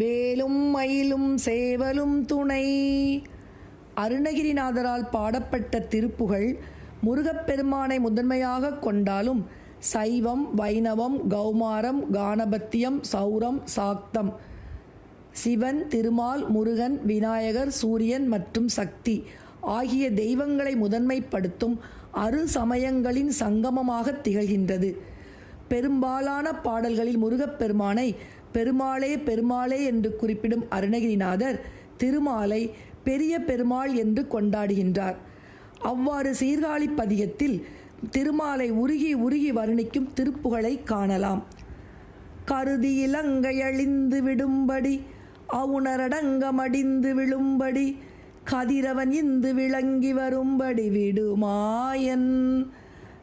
வேலும் மயிலும் சேவலும் துணை. அருணகிரிநாதரால் பாடப்பட்ட திருப்புகழ் முருகப்பெருமானை முதன்மையாக கொண்டாலும் சைவம் வைணவம் கௌமாரம் கானபத்தியம் சௌரம் சாக்தம். சிவன் திருமால் முருகன் விநாயகர் சூரியன் மற்றும் சக்தி ஆகிய தெய்வங்களை முதன்மைப்படுத்தும் அரு சமயங்களின் சங்கமமாக திகழ்கின்றது. பெரும்பாலான பாடல்களில் முருகப்பெருமானை பெருமாளே பெருமாளே என்று குறிப்பிடும் அருணகிரிநாதர் திருமாலை பெரிய பெருமாள் என்று கொண்டாடுகின்றார். அவ்வாறு சீர்காழி பதிகத்தில் திருமாலை உருகி உருகி வர்ணிக்கும் திருப்புகளை காணலாம். கருதி இலங்கை அழிந்து விடும்படி அவுணரடங்கமடிந்து விழும்படி கதிரவன் இந்து விளங்கி வரும்படி விடுமாயன்.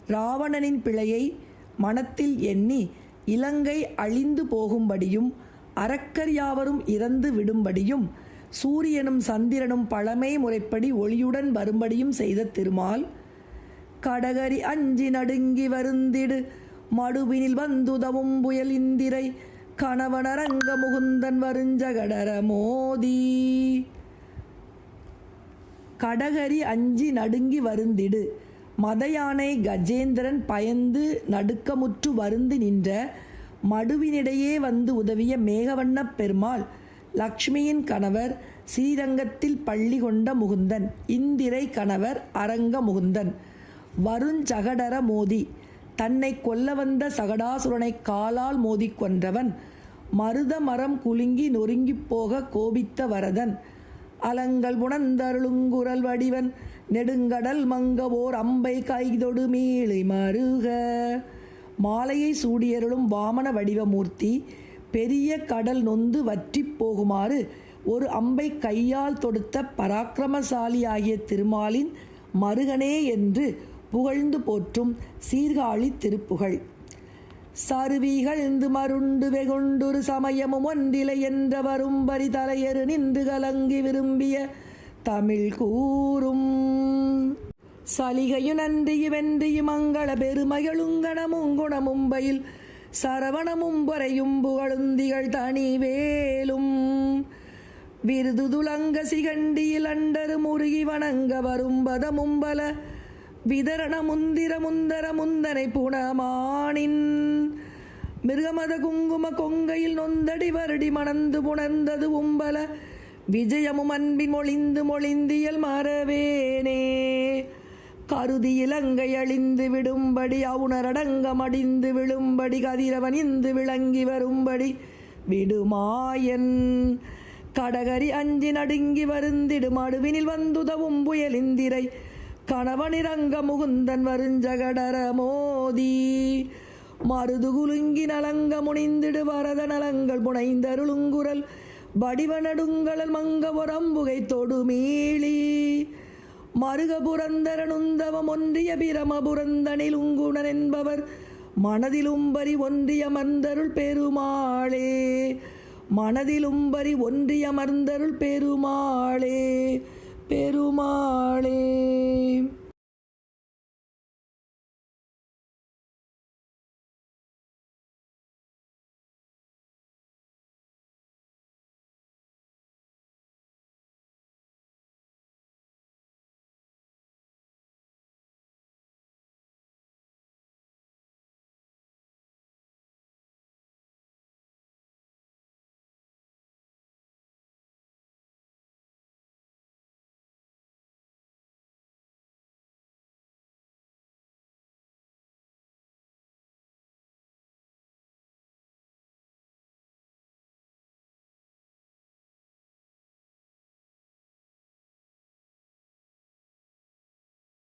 ராவணனின் பிழையை மனத்தில் எண்ணி இலங்கை அழிந்து போகும்படியும் அரக்கர் யாவரும் இறந்து விடும்படியும் சூரியனும் சந்திரனும் பழமை முறைப்படி ஒளியுடன் வரும்படியும் செய்த திருமால் கடகரி அஞ்சி நடுங்கி வருந்திடு மடுவினில் வந்துதவும் புயல் இந்திரை கணவனரங்க முகுந்தன் வருஞ்சகடர மோதி. கடகரி அஞ்சி நடுங்கி வருந்திடு மதயானை கஜேந்திரன் பயந்து நடுக்கமுற்று வருந்து நின்ற மடுவினிடையே வந்து உதவிய மேகவண்ணப் பெருமாள் லக்ஷ்மியின் கணவர் ஸ்ரீரங்கத்தில் பள்ளி கொண்ட முகுந்தன் இந்திரை கணவர் அரங்க முகுந்தன் வருஞ்சகடர மோதி தன்னை கொல்ல வந்த சகடாசுரனை காலால் மோதிக் கொன்றவன் மருத மரம் குலுங்கி நொறுங்கிப் போக கோபித்த வரதன் அலங்கள் புணர்ந்தருளுங்குரல் வடிவன் நெடுங்கடல் மங்கவோர் அம்பை கைதொடு மீளை மருக. மாலையை சூடியருளும் வாமன வடிவமூர்த்தி பெரிய கடல் நொந்து வற்றிப் போகுமாறு ஒரு அம்பை கையால் தொடுத்த பராக்கிரமசாலியாகிய திருமாலின் மருகனே என்று புகழ்ந்து போற்றும் சீர்காழி திருப்புகழ். சருவிகழ்ந்து மருண்டு வெகுண்டொரு சமயமும் ஒன்றிலை என்ற வரும்பரி தலையரு நின்று கலங்கி விரும்பிய தமிழ் கூறும். சலிகையு நன்றியு வென்றியு மங்கள பெருமகளுங்கணமும் குணமும்பையில் சரவணமும் பொறையும் புகழுந்திகள் தனி வேலும் விருது துலங்க சிகண்டியில் அண்டரு முருகி வணங்க வரும் பதமும்பல விதரண முந்திர முந்தர முந்தனை புனமானின். மிருகமத குங்கும கொங்கையில் நொந்தடி வருடி மணந்து புணர்ந்தது உம்பல விஜயமும் அன்பின் மொழிந்து மொழிந்தியல் மறவேனே. கருதி இலங்கை அழிந்து விடும்படி அவுணரடங்கம் அடிந்து விழும்படி கதிரவன் இந்து விளங்கி வரும்படி விடுமாயன். கடகரி அஞ்சி நடுங்கி வருந்திடும் அடுவினில் வந்துதவும் புயலிந்திரை கணவனிறங்க முகுந்தன் வருஞ்சகடர மோதி. மருது குலுங்கி நலங்க முனிந்திடு வரத நலங்கள் புனைந்தருளுங்குரல். வடிவனடுங்களல் மங்கபுரம்புகை தொடுமீளி மருக புரந்தரனுந்தவம் ஒன்றிய பிரம புரந்தனில் உங்குணன் என்பவர் மனதிலும்பரி ஒன்றியமர்ந்தருள் பெருமாளே. மனதிலும்பரி ஒன்றியமர்ந்தருள் பெருமாளே. பெரு